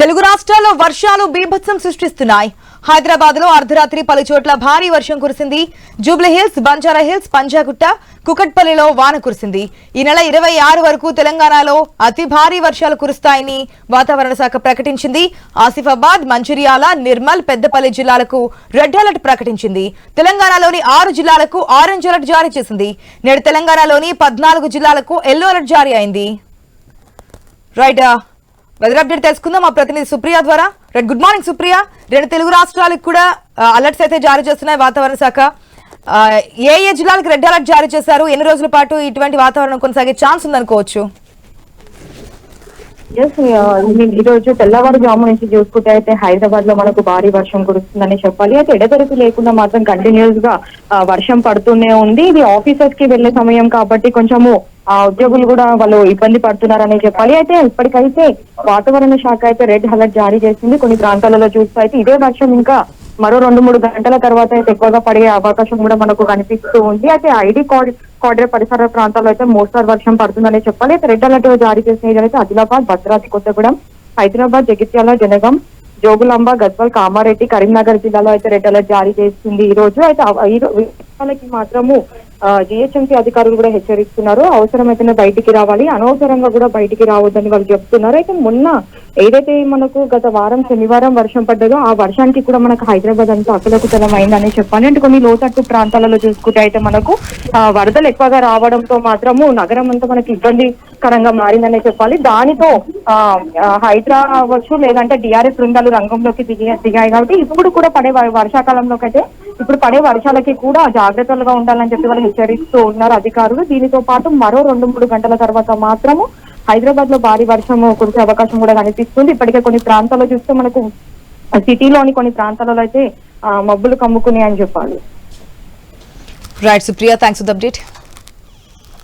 తెలుగు రాష్ట్రాల్లో వర్షాలు బీభత్సం సృష్టిస్తున్నాయి. హైదరాబాద్లో అర్ధరాత్రి పలు చోట్ల భారీ వర్షం కురిసింది. జూబ్లీ హిల్స్ బంజారా హిల్స్ పంజాగుట్ట కుకట్పల్లిలో వాన కురిసింది. ఈ నెల ఇరవై ఆరు వరకు తెలంగాణలో అతి భారీ వర్షాలు కురుస్తాయని వాతావరణ శాఖ ప్రకటించింది. ఆసిఫాబాద్ మంచిర్యాల నిర్మల్ పెద్దపల్లి జిల్లాలకు రెడ్ అలర్ట్ ప్రకటించింది. తెలంగాణలోని ఆరు జిల్లాలకు ఆరెంజ్ అలర్ట్ జారీ చేసింది. నేడు తెలంగాణలోని పద్నాలుగు జిల్లాలకు ఎల్లో అలర్ట్ జారీ అయింది. రైట్ వెదర్ అప్డేట్ తెలుసుకుందాం. మా ప్రతినిధి సుప్రియ ద్వారా. రెడ్ గుడ్ మార్నింగ్ సుప్రియ. రెండు తెలుగు రాష్ట్రాలకు కూడా అలర్ట్స్ అయితే జారీ చేస్తున్నాయి వాతావరణ శాఖ. ఏ ఏ జిల్లాలకు రెడ్ అలర్ట్ జారీ చేశారు? ఎన్ని రోజుల పాటు ఇటువంటి వాతావరణం కొనసాగే ఛాన్స్ ఉందనుకోవచ్చు? ఎస్ ఈ రోజు తెల్లవారుజాము నుంచి చూసుకుంటే అయితే హైదరాబాద్లో మనకు భారీ వర్షం కురుస్తుందని చెప్పాలి. అయితే ఎడతెరిపి లేకుండా మాత్రం కంటిన్యూస్గా వర్షం పడుతూనే ఉంది. ఇది ఆఫీసర్స్కి వెళ్ళే సమయం కాబట్టి కొంచెము ఆ ఉద్యోగులు కూడా వాళ్ళు ఇబ్బంది పడుతున్నారని చెప్పాలి. అయితే ఇప్పటికైతే వాతావరణ శాఖ అయితే రెడ్ అలర్ట్ జారీ చేసింది. కొన్ని ప్రాంతాలలో చూస్తే అయితే ఇదే వర్షం ఇంకా మరో రెండు మూడు గంటల తర్వాత అయితే ఎక్కువగా పడే అవకాశం కూడా మనకు కనిపిస్తూ ఉంది. అయితే ఐడి కార్డ్ కార్డర్ పరిసర ప్రాంతాల్లో అయితే మోస్తారు వర్షం పడుతుందని చెప్పాలి. అయితే రెడ్ అలర్ట్ జారీ చేసిన ఏదైతే ఆదిలాబాద్ భద్రాద్రి కొత్తగూడెం హైదరాబాద్ జగిత్యాల జనగం జోగులాంబ గద్వాల్ కామారెడ్డి కరీంనగర్ జిల్లాలో అయితే రెడ్ అలర్ట్ జారీ చేసింది ఈ రోజు. అయితే రాష్ట్రాలకి మాత్రము జిహెచ్ఎంసీ అధికారులు కూడా హెచ్చరిస్తున్నారు. అవసరమైతేనే బయటికి రావాలి. అనవసరంగా కూడా బయటికి రావద్దని వాళ్ళు చెప్తున్నారు. అయితే మొన్న ఏదైతే మనకు గత వారం శనివారం వర్షం పడ్డదో ఆ వర్షానికి కూడా మనకు హైదరాబాద్ అంతా అక్కలకుతలం అయిందని చెప్పాలి. అంటే కొన్ని లోతట్టు ప్రాంతాలలో చూసుకుంటే అయితే మనకు వరదలు ఎక్కువగా రావడంతో మాత్రము నగరం అంతా మనకి ఇబ్బందికరంగా మారిందనే చెప్పాలి. దానితో ఆ, ఆ, అవ్వచ్చు లేదంటే డిఆర్ఎస్ బృందాలు రంగంలోకి దిగి దిగాయి కాబట్టి ఇప్పుడు కూడా పడే వ- వర్షాకాలంలోకి అయితే ఇప్పుడు పడే వర్షాలకి కూడా జాగ్రత్తలుగా ఉండాలని చెప్పి వాళ్ళు హెచ్చరిస్తూ ఉన్నారు అధికారులు. దీనితో పాటు మరో రెండు మూడు గంటల తర్వాత మాత్రము హైదరాబాద్లో భారీ వర్షం కురిసే అవకాశం కూడా కనిపిస్తుంది. ఇప్పటికే కొన్ని ప్రాంతాల్లో చూస్తే మనకు సిటీలోని కొన్ని ప్రాంతాలలో అయితే మబ్బులు కమ్ముకున్నాయి అని చెప్పాలి right Supriya thanks for update